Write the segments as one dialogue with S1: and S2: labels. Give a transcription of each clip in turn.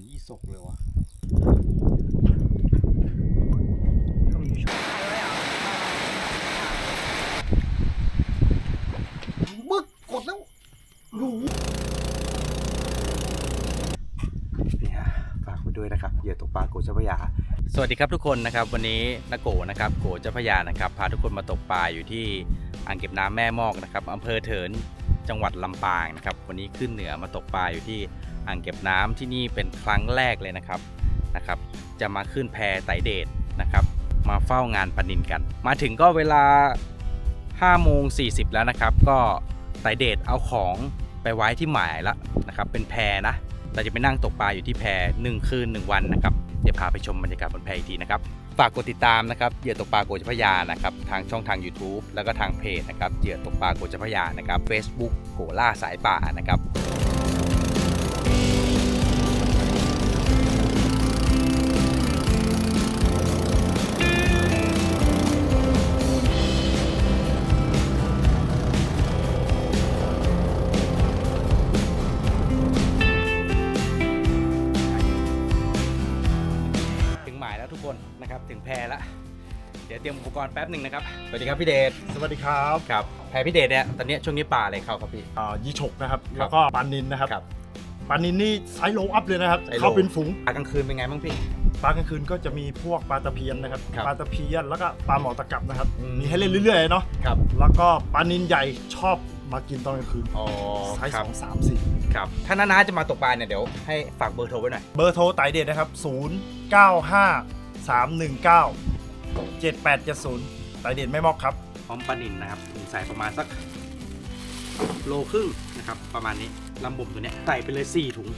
S1: อนยี่สกเลยวะมึกกดแล้วหนู
S2: นี่ฮะฝากไปด้วยนะครับเหยื่อตกปลาโกเจ้าพระยา สวัสดีครับทุกคนนะครับ วันนี้นโกนะครับโกเจ้าพระยานะครับ พาทุกคนมาตกปลาอยู่ที่อ่างเก็บน้ำแม่มอกนะครับอำเภอเถินจังหวัดลำปางนะครับ วันนี้ขึ้นเหนือมาตกปลาอยู่ที่ อ่างเก็บน้ำที่นี่เป็นครั้งแรกเลยนะครับนะครับ จะมาขึ้นแพไตเดทนะครับ มาเฝ้างานปนินกัน มาถึงก็เวลา5โมง40 แล้วนะครับ ก็ไตเดทเอาของไปไว้ที่หมายแล้วนะครับ เป็นแพนะเราจะไปนั่งตกปลาอยู่ที่แพหนึ่งคืนหนึ่งวันนะครับ เดี๋ยวพาไปชมบรรยากาศบนแพอีกทีนะครับ ฝากกดติดตามนะครับเหยื่อตกปลาโกจพยานะครับ ทางช่องทาง YouTube แล้วก็ทางเพจนะครับเหยื่อตกปลาโกจพยานะครับ Facebook โกล่าสายป่านะครับ ดี๋ยวเตรียมอุปกรณ์แป๊บหนึ่งนะครับ สวัสดีครับพี่เดช
S1: สวัสดีครับ
S2: ครับแพพี่เดชเนี่ยตอนนี้ช่วงนี้ปลาอะไรเข้าครับพี่
S1: อ่ายี่ฉกนะครับ
S2: ครับ
S1: แล้วก็ปลานินนะครับ
S2: ครับ
S1: ปลานินนี่ไซส์โลอัพเลยนะครับ
S2: ไซส์โล
S1: เข้าเป็นฝูง
S2: ปลากลางคืนเป็นไงบ้างพี่
S1: ปลากลางคืนก็จะมีพวกปลาตะเพียนนะครับ
S2: ครับ
S1: ปลาตะเพียนแล้วก็ปลาหมอตะกับนะครับ
S2: อืม
S1: มีให้เล่นเรื่อยๆเนาะ
S2: ครับ
S1: แล้วก็ปลานินใหญ่ชอบมากินตอนกลางคืน
S2: อ๋อ
S1: ไซส์
S2: ค
S1: ส
S2: รับ
S1: องสามสี่
S2: ครับถ้าน้าๆจะมาตกปลาเนี่ยเดี๋ยวให้ฝากเบอร์โทรไว้หน่อย
S1: เบอร์โทรไตเด็ดนะครับ 0 9 5 3 1 9 7 8 7 0ไตเด็ดไม่มอกครับ
S2: พร้อมปลานินนะครับใส่ประมาณสักโลครึ่งนะครับ ประมาณนี้ลำบุ่มตัวเนี้ยใส่ไปเลย 4 ถุง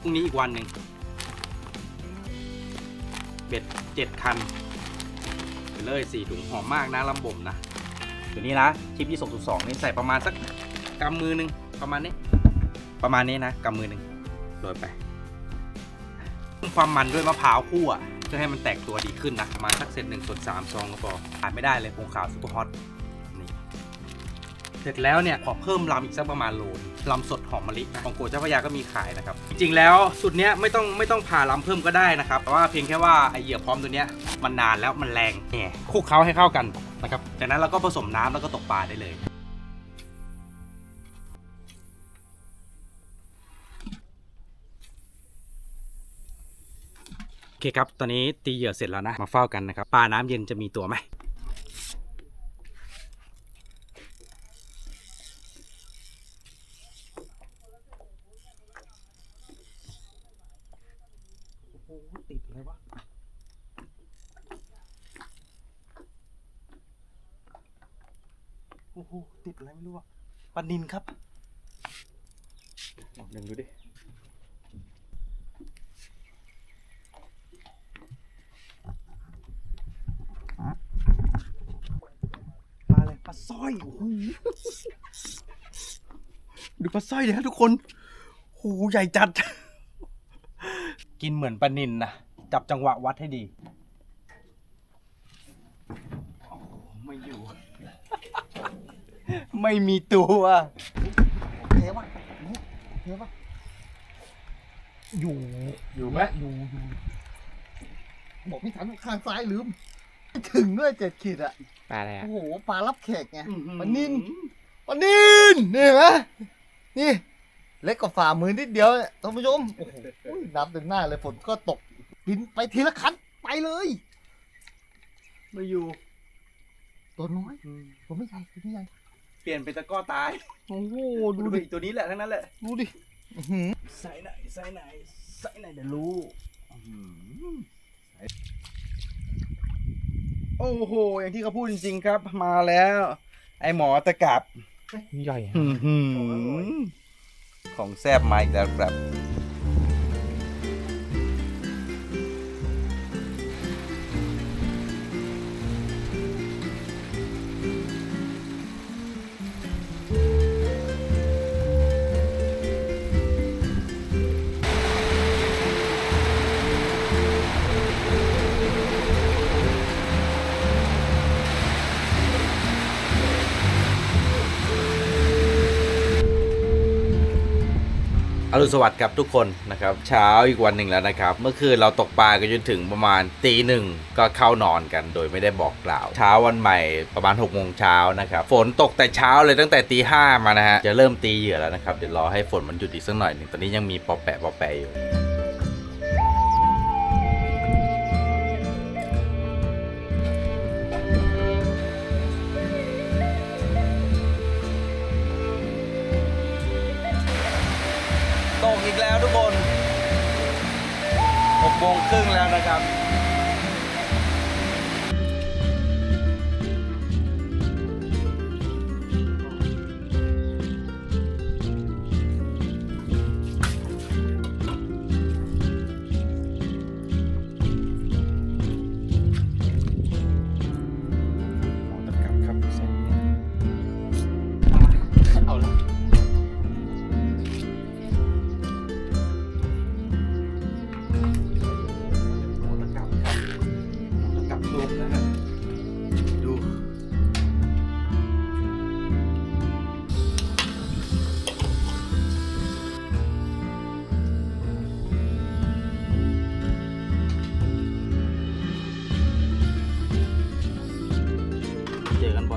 S2: พรุ่งนี้อีกวันหนึ่งเบ็ดเจ็ดคันไปเลย4ถุงหอมมากนะลำบุ่มนะตัวนี้นะชิปยี่สกสองนี่ใส่ประมาณสักกำมือหนึ่งประมาณนี้ ประมาณนี้นะกำมือหนึ่งโรยไป ความมันด้วยมะพร้าวคั่วเพื่อให้มันแตกตัวดีขึ้นนะประมาณสักเซนหนึ่งส่วนสามซองก็พอขาดไม่ได้เลยผงขาวซุปเปอร์ฮอตนี่เสร็จแล้วเนี่ยขอเพิ่มลำอีกสักประมาณโลนลำสดหอมมะลิของโกเจ้าพระยาก็มีขายนะครับ จริงๆแล้วสุดเนี้ยไม่ต้องไม่ต้องผ่าลำเพิ่มก็ได้นะครับแต่ว่าเพียงแค่ว่าไอเหยื่อพร้อมตัวเนี้ยมันนานแล้วมันแรงเนี่ยคลุกเคล้าให้เข้ากันนะครับจากนั้นเราก็ผสมน้ำแล้วก็ตกปลาได้เลย อเคครับ ตอนนี้ตีเหยื่อเสร็จแล้วนะ มาเฝ้ากันนะครับ ปลาน้ำเย็นจะมีตัวไหมโอ้โหติดอะไรวะ โอ้โห ติดอะไรไม่รู้อะปลานินครับลองดึงดูดิ ลาอะไรปลาสร้อยโอ้โหดูปลาสร้อยเลยฮะทุกคนโอ้โหใหญ่จัด กินเหมือนปลานินนะจับจังหวะวัดให้ดีโอ้โหไม่อยู่ ไม่มีตัว
S1: เทวะเทวะอยู่
S2: อยู่ไหม
S1: อยู่อยู่บอกพี่ถันข้างซ้ายลืมไม่ ถึงด้วยเจ็ดขีดอะ
S2: ปลาอะไร
S1: โอ้โหปลารับแขกไง
S2: ป
S1: ปลานิลปลานินนี่เห็นไหมนี่เล็กกว่าฝ่ามือนิดเดียวเนี่ยท่านผู้ชมโอ้โหนับเต็มหน้าเลยฝนก็ตกกินไปทีละคันไปเลย
S2: ไม่อยู่
S1: ตัวน้อยตัวไม่ใหญ่ตัวไม่ใหญ่
S2: เปลี่ยนเป็นตะกร้อตาย
S1: โอ้โห
S2: ดู
S1: ดู
S2: ดิ
S1: ดิ
S2: ตัวนี้แหละทั้งนั้นแหละ
S1: ดูดิอื้อหือ
S2: ใส่ไหนใส่ไหนใส่ไหนเดี๋ยวรู้ โอ้โห อย่างที่เขาพูดจริงๆครับ มาแล้ว ไอหมอตะกับ
S1: ใหญ่
S2: อื้อหือของแซบมาอีกแล้วครับ อรุณสวัสดิ์ครับทุกคนนะครับเช้าอีกวันหนึ่งแล้วนะครับ เมื่อคืนเราตกปลากันจนถึงประมาณตีหนึ่งก็เข้านอนกันโดยไม่ได้บอกกล่าว เช้าวันใหม่ประมาณ6กโมงเช้านะครับฝนตกแต่เช้าเลยตั้งแต่ตีห้ามานะฮะจะเริ่มตีเหยื่อแล้วนะครับเดี๋ยวรอให้ฝนมันหยุดอีกสักหน่อยหนึ่งตอนนี้ยังมีปอแปะปอแปะอยู่ โมงครึ่งแล้วนะครับ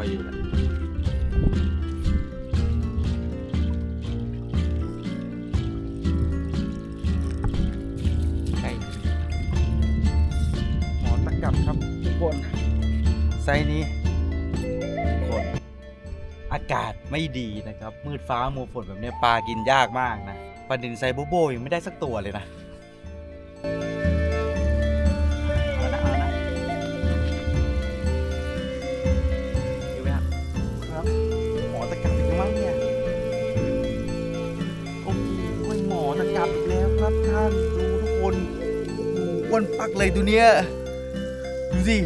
S2: อกันบ่อยอยู่แหละไก่หมอนตะกรับครับทุกคนไซส์นี้ทุกคน อากาศไม่ดีนะครับ มืดฟ้ามัวฝนแบบเนี้ยปลากินยากมากนะปลาดินไซโบโบยังไม่ได้สักตัวเลยนะ คนอ้โหอ้วนปักเลยตัวเนี้ยดูสิ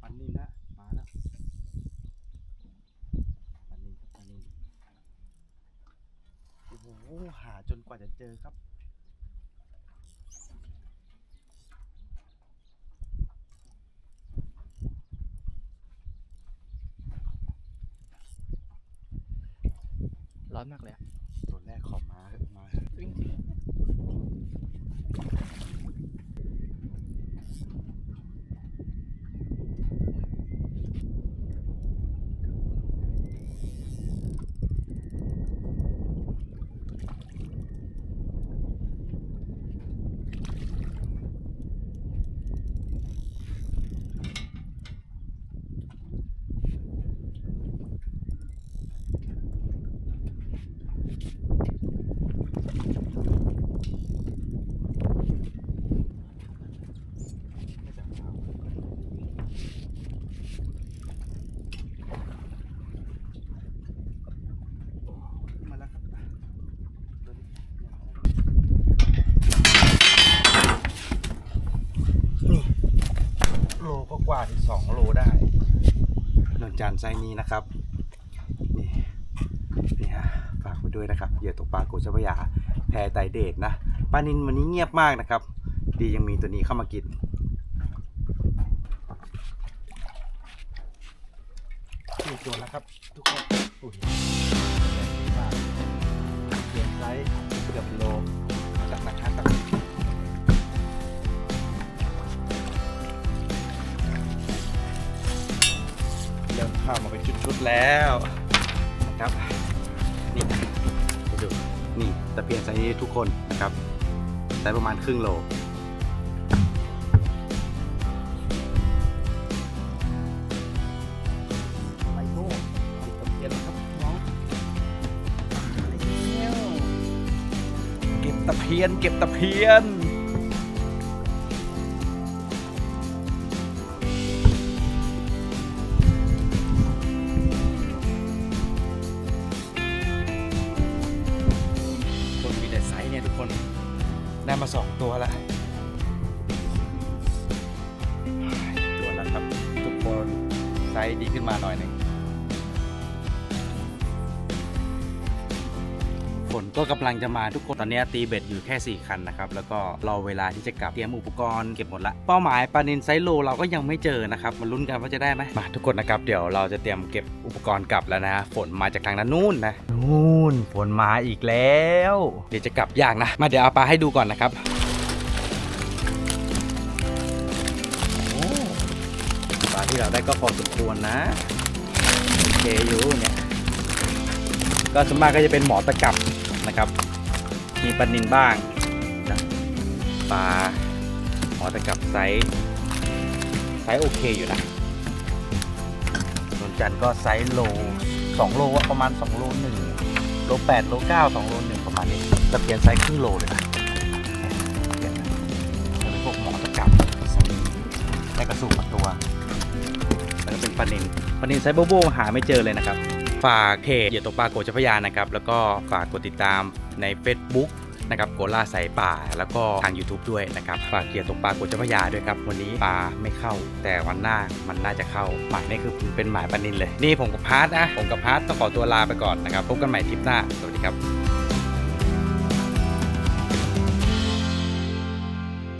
S2: ปันนินนะมาแล้วปันนินครับปันนินโอ้โหหาจนกว่าจะเจอครับ
S3: ร้อนมากเลยอะ
S2: ตัวแรกขอมาเถอะมาเถอะ
S3: วิ่ง
S2: ไม่จับเท้าขึ้นมาแล้วครับตัวนี้นี่โล ก็กว่าถึงสองโลได้นนจานไซส์นี้นะครับ นี่นี่ฮะฝากไว้ด้วยนะครับเหยื่อตกปลาโกเจ้าพระยาแพรไตเดทนะปลานินวันนี้เงียบมากนะครับ ดียังมีตัวนี้เข้ามากินนี่ตัวแล้วครับ ทุกคนอุ้ยใหญ่มากเกียงไซส์เกือบโลมาจากราคาตัก ข้าวมาเป็นชุดๆแล้วนะครับนี่ไปดูนี่ตะเพียนไซส์นี้ทุกคนนะครับไซส์ประมาณครึ่งโลตะเพียนเก็บตะเพียนเก็บตะเพียน ตัวแล้วตัวแล้วครับ ทุกคนไซส์ดีขึ้นมาหน่อยหนึ่งฝนนก็กำลังจะมาทุกคนตอนนี้ตีเบ็ดอยู่แค่ 4 คันนะครับ แล้วก็รอเวลาที่จะกลับเตรียมอุปกรณ์เก็บหมดละ เป้าหมายปลานินไซโลเราก็ยังไม่เจอนะครับมาลุ้นกันว่าจะได้ไหมมาทุกคนนะครับเดี๋ยวเราจะเตรียมเก็บอุปกรณ์กลับแล้วนะ ฝนมาจากทางนั้นนู่นนะนู่นฝนมาอีกแล้ว เดี๋ยวจะกลับยากนะ มาเดี๋ยวเอาปลาให้ดูก่อนนะครับ ที่เราได้ก็พอสมควรนะโอเคอยู่เนี่ยก็ส่วนมากก็จะเป็นหมอตะกับนะครับ มีปลานินบ้างปลาหมอตะกับไซส์ไซส์โอเคอยู่นะนนจันก็ไซส์โล2โลประมาณ2โล1โล8โล9 2โล1ประมาณนี้ตะเพียนไซส์ครึ่งโลเลยนะเปลี่ยนจะเป็นพวกหมอตะกับไซส์ได้กระสูบมาตัว เป็นปลานินปลานินไซส์โบโบหาไม่เจอเลยนะครับ ฝากเพจเหยื่อตกปลาโกเจ้าพยานะครับ แล้วก็ฝากกดติดตามใน Facebook นะครับโกล่าสายป่าแล้วก็ทาง YouTube ด้วยนะครับ ฝากเหยื่อตกปลาโกเจ้าพยาด้วยครับ วันนี้ปลาไม่เข้า แต่วันหน้ามันน่าจะเข้า หมายนี่คือเป็นหมายปลานินเลย นี่ผมกับพาร์ทนะ ผมกับพาร์ทต้องขอตัวลาไปก่อนนะครับ พบกันใหม่ทริปหน้า สวัสดีครับ